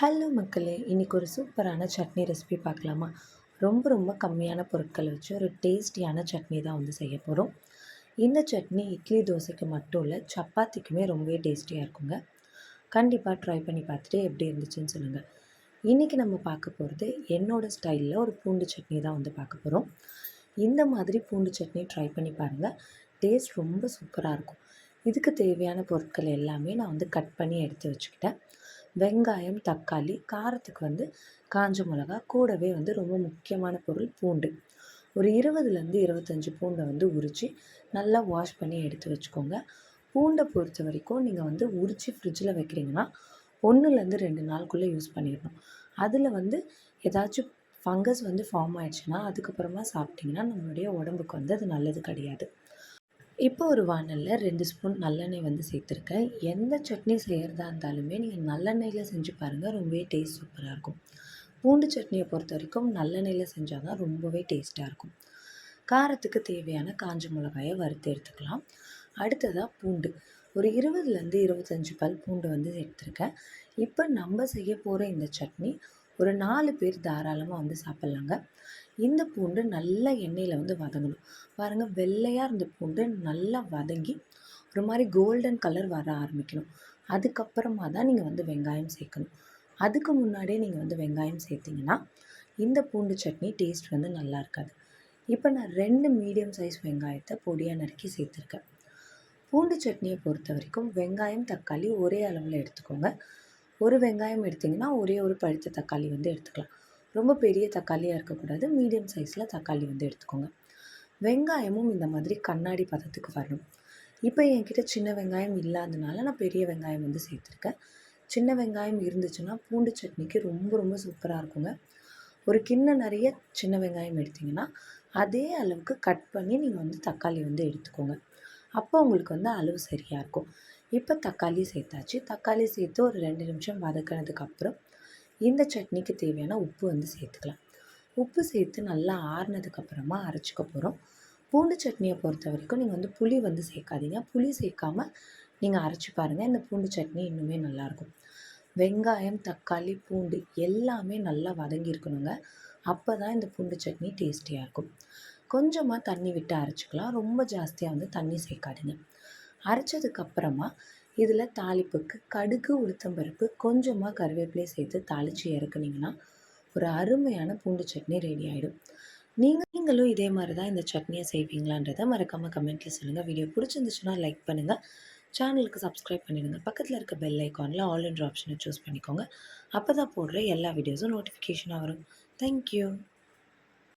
Hello மக்களே இன்றைக்கி ஒரு சூப்பரான சட்னி ரெசிபி பார்க்கலாமா? ரொம்ப ரொம்ப கம்மியான பொருட்களை வச்சு ஒரு டேஸ்டியான சட்னி தான் வந்து செய்ய போகிறோம் இந்த சட்னி இட்லி தோசைக்கு மட்டும் இல்லை சப்பாத்திக்குமே ரொம்பவே டேஸ்டியாக இருக்குங்க. கண்டிப்பாக ட்ரை பண்ணி பார்த்துட்டு எப்படி இருந்துச்சுன்னு சொல்லுங்கள் இன்றைக்கி நம்ம பார்க்க போகிறது என்னோடய ஸ்டைலில் ஒரு பூண்டு சட்னி தான் வந்து பார்க்க போகிறோம் இந்த மாதிரி பூண்டு சட்னி ட்ரை பண்ணி பாருங்கள் டேஸ்ட் ரொம்ப சூப்பராக இருக்கும். இதுக்கு தேவையான பொருட்கள் எல்லாமே நான் வந்து கட் பண்ணி எடுத்து வச்சுக்கிட்டேன். வெங்காயம் தக்காளி காரத்துக்கு வந்து காஞ்ச மிளகா கூடவே வந்து ரொம்ப முக்கியமான பொருள் பூண்டு. ஒரு இருபதுலேருந்து இருபத்தஞ்சி பூண்டை வந்து உரித்து நல்லா வாஷ் பண்ணி எடுத்து வச்சுக்கோங்க. பூண்டை பொறுத்த வரைக்கும் நீங்கள் வந்து உரித்து ஃப்ரிட்ஜில் வைக்கிறீங்கன்னா ஒன்றுலேருந்து ரெண்டு நாளுக்குள்ளே யூஸ் பண்ணிடணும். அதில் வந்து ஏதாச்சும் ஃபங்கஸ் வந்து ஃபார்ம் ஆயிடுச்சுன்னா அதுக்கப்புறமா சாப்பிட்டிங்கன்னா நம்மளுடைய உடம்புக்கு வந்து அது நல்லது கிடையாது. இப்போ ஒரு வானலில் ரெண்டு ஸ்பூன் நல்லெண்ணெய் வந்து சேர்த்துருக்கேன். எந்த சட்னி செய்கிறதா இருந்தாலுமே நீங்கள் நல்லெண்ணெயில் செஞ்சு பாருங்கள் ரொம்பவே டேஸ்ட் சூப்பராக இருக்கும். பூண்டு சட்னியை பொறுத்த வரைக்கும் நல்லெண்ணெயில் செஞ்சால் தான் ரொம்பவே டேஸ்ட்டாக இருக்கும். காரத்துக்கு தேவையான காஞ்ச மிளகாயை வறுத்து எடுத்துக்கலாம். அடுத்ததாக பூண்டு. ஒரு இருபதுலேருந்து இருபத்தஞ்சி பல் பூண்டு வந்து எடுத்துருக்கேன் இப்போ நம்ம செய்ய போகிற இந்த சட்னி ஒரு நாலு பேர் தாராளமாக வந்து சாப்பிட்லாங்க. இந்த பூண்டு நல்லா எண்ணெயில் வந்து வதங்கணும். பாருங்கள் வெள்ளையாக இருந்த பூண்டு நல்லா வதங்கி ஒரு மாதிரி கோல்டன் கலர் வர ஆரம்பிக்கணும். அதுக்கப்புறமா தான் நீங்கள் வந்து வெங்காயம் சேர்க்கணும். அதுக்கு முன்னாடியே நீங்கள் வந்து வெங்காயம் சேர்த்திங்கன்னா இந்த பூண்டு சட்னி டேஸ்ட் வந்து நல்லா இருக்காது. இப்போ நான் ரெண்டு மீடியம் சைஸ் வெங்காயத்தை பொடியாக நறுக்கி சேர்த்துருக்கேன். பூண்டு சட்னியை பொறுத்த வரைக்கும் வெங்காயம் தக்காளி ஒரே அளவில் எடுத்துக்கோங்க. ஒரு வெங்காயம் எடுத்திங்கன்னா ஒரே ஒரு பழுத்த தக்காளி வந்து எடுத்துக்கலாம். ரொம்ப பெரிய தக்காளியாக இருக்கக்கூடாது. மீடியம் சைஸில் தக்காளி வந்து எடுத்துக்கோங்க. வெங்காயமும் இந்த மாதிரி கண்ணாடி பதத்துக்கு வரணும். இப்போ என்கிட்ட சின்ன வெங்காயம் இல்லாதனால நான் பெரிய வெங்காயம் வந்து சேர்த்துருக்கேன். சின்ன வெங்காயம் இருந்துச்சுன்னா பூண்டு சட்னிக்கு ரொம்ப ரொம்ப சூப்பராக இருக்குங்க. ஒரு கிண்ணம் நிறைய சின்ன வெங்காயம் எடுத்திங்கன்னா அதே அளவுக்கு கட் பண்ணி நீங்கள் வந்து தக்காளி வந்து எடுத்துக்கோங்க. அப்போ உங்களுக்கு வந்து அளவு சரியாக இருக்கும். இப்போ தக்காளி சேர்த்தாச்சு. தக்காளி சேர்த்து ஒரு ரெண்டு நிமிஷம் வதக்கினதுக்கப்புறம் இந்த சட்னிக்கு தேவையான உப்பு வந்து சேர்த்துக்கலாம். உப்பு சேர்த்து நல்லா ஆறுனதுக்கப்புறமா அரைச்சிக்க போகிறோம் பூண்டு சட்னியை பொறுத்த வரைக்கும் நீங்கள் வந்து புளி வந்து சேர்க்காதீங்க. புளி சேர்க்காமல் நீங்கள் அரைச்சி பாருங்கள் இந்த பூண்டு சட்னி இன்னுமே நல்லாயிருக்கும் வெங்காயம் தக்காளி பூண்டு எல்லாமே நல்லா வதங்கி இருக்கணுங்க. அப்போ தான் இந்த பூண்டு சட்னி டேஸ்டியாக இருக்கும். கொஞ்சமாக தண்ணி விட்டு அரைச்சிக்கலாம். ரொம்ப ஜாஸ்தியாக வந்து தண்ணி சேர்க்காதீங்க. அரைச்சதுக்கப்புறமா இதில் தாளிப்புக்கு கடுகு உளுத்தம்பருப்பு கொஞ்சமாக கருவேப்பிலை சேர்த்து தாளித்து இறக்குனீங்கன்னா ஒரு அருமையான பூண்டு சட்னி ரெடி ஆகிடும் நீங்கள் நீங்களும் இதே மாதிரி தான் இந்த சட்னியை செய்வீங்களான்றதை மறக்காமல் கமெண்ட்டில் சொல்லுங்கள் வீடியோ பிடிச்சிருந்துச்சுன்னா லைக் பண்ணுங்கள் சேனலுக்கு சப்ஸ்கிரைப் பண்ணிடுங்க. பக்கத்தில் இருக்க பெல் ஐக்கானில் ஆல் என்ற ஆப்ஷனை சூஸ் பண்ணிக்கோங்க. அப்போ தான் போடுற எல்லா வீடியோஸும் நோட்டிஃபிகேஷனாக வரும். தேங்க்யூ